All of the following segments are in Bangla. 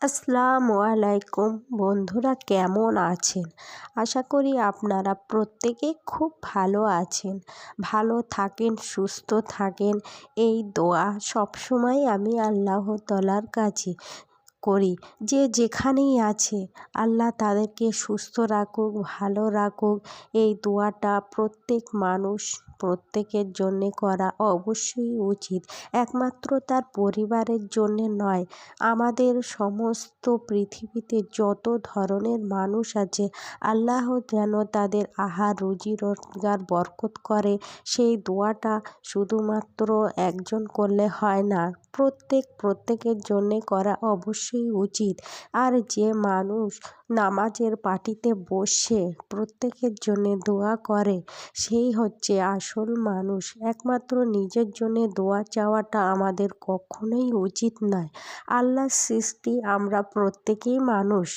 আসসালামু আলাইকুম। বন্ধুরা কেমন আছেন? আশা করি আপনারা প্রত্যেকে খুব ভালো আছেন। ভালো থাকেন, সুস্থ থাকেন। এই দোয়া সবসময় আমি আল্লাহ তালার কাছে করি। যে যেখানেই আছে, আল্লাহ তাদেরকে সুস্থ রাখুক, ভালো রাখুক। এই দোয়াটা প্রত্যেক মানুষ প্রত্যেকের জন্যে করা অবশ্যই উচিত। একমাত্র তার পরিবারের জন্যে নয়, আমাদের সমস্ত পৃথিবীতে যত ধরনের মানুষ আছে, আল্লাহ যেন তাদের আহার, রুজি, রোজগার, বরকত করে। সেই দোয়াটা শুধুমাত্র একজন করলে হয় না, প্রত্যেক, প্রত্যেকের জন্যে করা অবশ্যই উচিত। আর যে মানুষ নামাজের পাটিতে বসে প্রত্যেকের জন্যে দোয়া করে। সেই হচ্ছে আসল মানুষ। একমাত্র নিজের জন্যে দোয়া চাওয়াটা আমাদের কখনোই উচিত নয়। আল্লাহর সৃষ্টি আমরা প্রত্যেকেই মানুষ।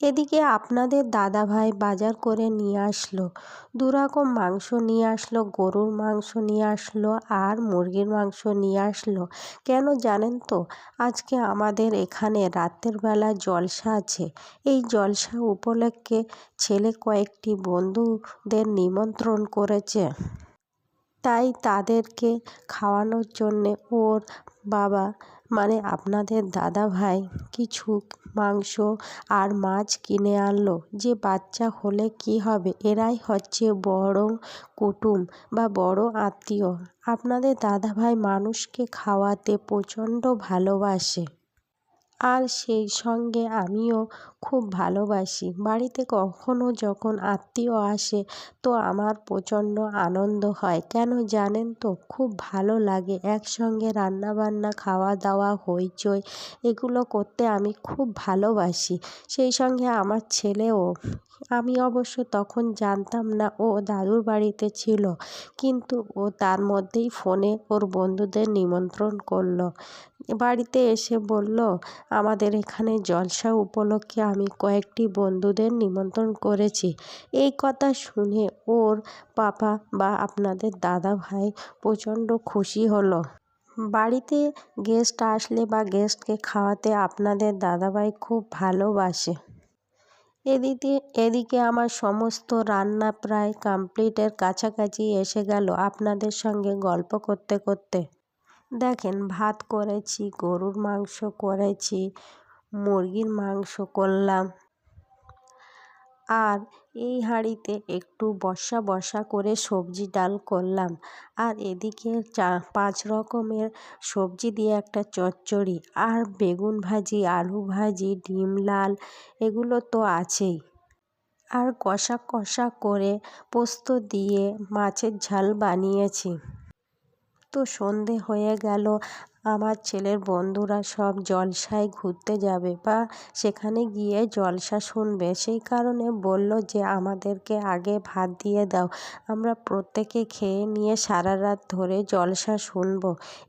এদিকে আপনাদের দাদাভাই বাজার করে নিয়ে আসলো। দু রকম মাংস নিয়ে আসলো, গরুর মাংস নিয়ে আসলো আর মুরগির মাংস নিয়ে আসলো। কেন জানেন তো, আজকে আমাদের এখানে রাতের বেলা জলসা আছে। এই জলসা উপলক্ষে ছেলে কয়েকটি বন্ধুদের নিমন্ত্রণ করেছে। তাই তাদেরকে খাওয়ানোর জন্যে ওর বাবা মানে আপনাদের দাদাভাই কিছু মাংস আর মাছ কিনে আনলো। যে বাচ্চা হলে কি হবে? এরাই হচ্ছে বড় কুটুম বা বড় আত্মীয়। আপনাদের দাদাভাই মানুষকে খাওয়াতে প্রচণ্ড ভালোবাসে। আর সেই সঙ্গে আমিও খুব ভালোবাসি। বাড়িতে কখনও যখন আত্মীয় আসে তো আমার প্রচণ্ড আনন্দ হয়। কেন জানেন তো? খুব ভালো লাগে। একসঙ্গে রান্নাবান্না খাওয়া দাওয়া হইচই এগুলো করতে আমি খুব ভালোবাসি। সেই সঙ্গে আমার ছেলেও। আমি অবশ্য তখন জানতাম না ও দাদুর বাড়িতে ছিল। কিন্তু ও তার মধ্যেই ফোনে ওর বন্ধুদের নিমন্ত্রণ করল। বাড়িতে এসে বলল, আমাদের এখানে জলসা উপলক্ষে আমি কয়েকটি বন্ধুদের নিমন্ত্রণ করেছি। এই কথা শুনে ওর পাপা বা আপনাদের দাদা ভাই প্রচণ্ড খুশি হলো। বাড়িতে গেস্ট আসলে বা গেস্টকে খাওয়াতে আপনাদের দাদাভাই খুব ভালোবাসে। এদিকে এদিকে আমার সমস্ত রান্না প্রায় কমপ্লিটের কাছাকাছি এসে গেল আপনাদের সঙ্গে গল্প করতে করতে। দেখেন, ভাত করেছি, গরুর মাংস করেছি মুরগির মাংস করলাম। আর এই হাঁড়িতে একটু বসা বসা করে সবজি ডাল করলাম। আর এদিকে চা, পাঁচ রকমের সবজি দিয়ে একটা চচ্চড়ি আর বেগুন ভাজি, আলু ভাজি, ডিম, লাল এগুলো তো আছেই। আর কষা কষা করে পোস্ত দিয়ে মাছের ঝাল বানিয়েছি। তো সন্ধে হয়ে গেল আমার ছেলের বন্ধুরা সব জলসায় ঘুরতে যাবে বা সেখানে গিয়ে জলসা শুনবে। সেই কারণে বলল যে, আমাদেরকে আগে ভাত দিয়ে দাও। আমরা প্রত্যেকে খেয়ে নিয়ে সারা রাত ধরে জলসা শুনব।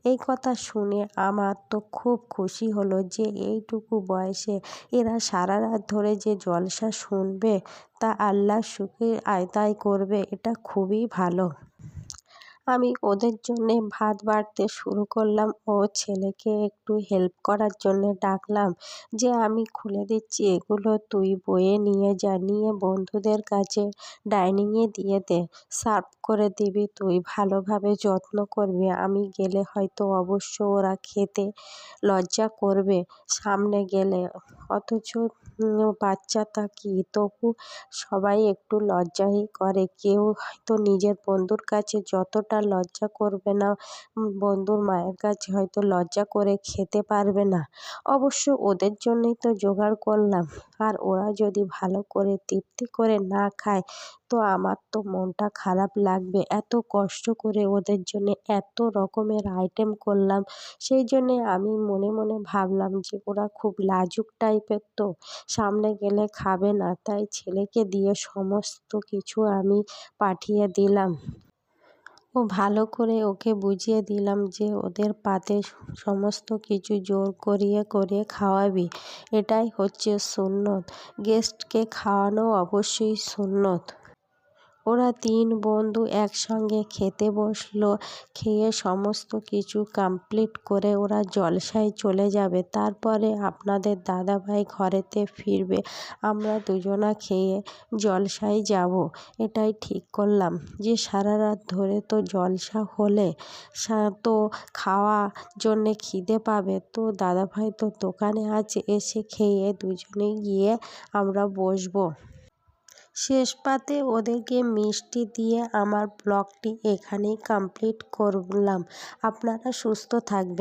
এই কথা শুনে আমার তো খুব খুশি হলো যে, এইটুকু বয়সে এরা সারা রাত ধরে যে জলসা শুনবে তা আল্লাহ শুক্র আয়তায় করবে, এটা খুবই ভালো। আমি ওদের জন্যে ভাত বাড়তে শুরু করলাম। ও ছেলেকে একটু হেল্প করার জন্যে ডাকলাম যে, আমি খুলে দিচ্ছি, এগুলো তুই বয়ে নিয়ে যা, নিয়ে বন্ধুদের কাছে ডাইনিংয়ে দিয়ে দে। সার্ভ করে দিবি, তুই ভালোভাবে যত্ন করবি। আমি গেলে হয়তো অবশ্য ওরা খেতে লজ্জা করবে সামনে গেলে। অথচ বাচ্চা তা কি? তবু সবাই একটু লজ্জাই করে। কেউ হয়তো নিজের বন্ধুর কাছে যতটা লজ্জা করবে না বন্ধুর মায়ের কাছে হয়তো লজ্জা করে খেতে পারবে না। অবশ্য ওদের জন্যই তো জোগাড় করলাম। আর ওরা যদি ভালো করে তৃপ্তি করে না খায় তো আমার তো মনটা খারাপ লাগবে। এত কষ্ট করে ওদের জন্যে এত রকমের আইটেম করলাম। সেই জন্যে আমি মনে মনে ভাবলাম যে ওরা খুব লাজুক টাইপের তো। সামনে গেলে খাবে না, তাই ছেলেকে দিয়ে সমস্ত কিছু আমি পাঠিয়ে দিলাম। ও ভালো করে ওকে বুঝিয়ে দিলাম যে ওদের পাতে সমস্ত কিছু জোর করিয়ে করিয়ে খাওয়াবি। এটাই হচ্ছে সুন্নত। গেস্টকে খাওয়ানো অবশ্যই সুন্নত। ওরা তিন বন্ধু একসঙ্গে খেতে বসল, খেয়ে সমস্ত কিছু কমপ্লিট করে ওরা জলসায় চলে যাবে। তারপরে আপনাদের দাদাভাই ঘরেতে ফিরবে। আমরা দুজনা খেয়ে জলসায় যাব। এটাই ঠিক করলাম। যে সারা রাত ধরে তো জলসা হলে তো খাওয়া জন্যে খিদে পাবে। তো দাদাভাই তো দোকানে আছে, এসে খেয়ে দুজনে গিয়ে আমরা বসবো। শেষ পাতে ওদেরকে মিষ্টি দিয়ে আমার ব্লগটি এখানেই কমপ্লিট করলাম। আপনারা সুস্থ থাকবেন।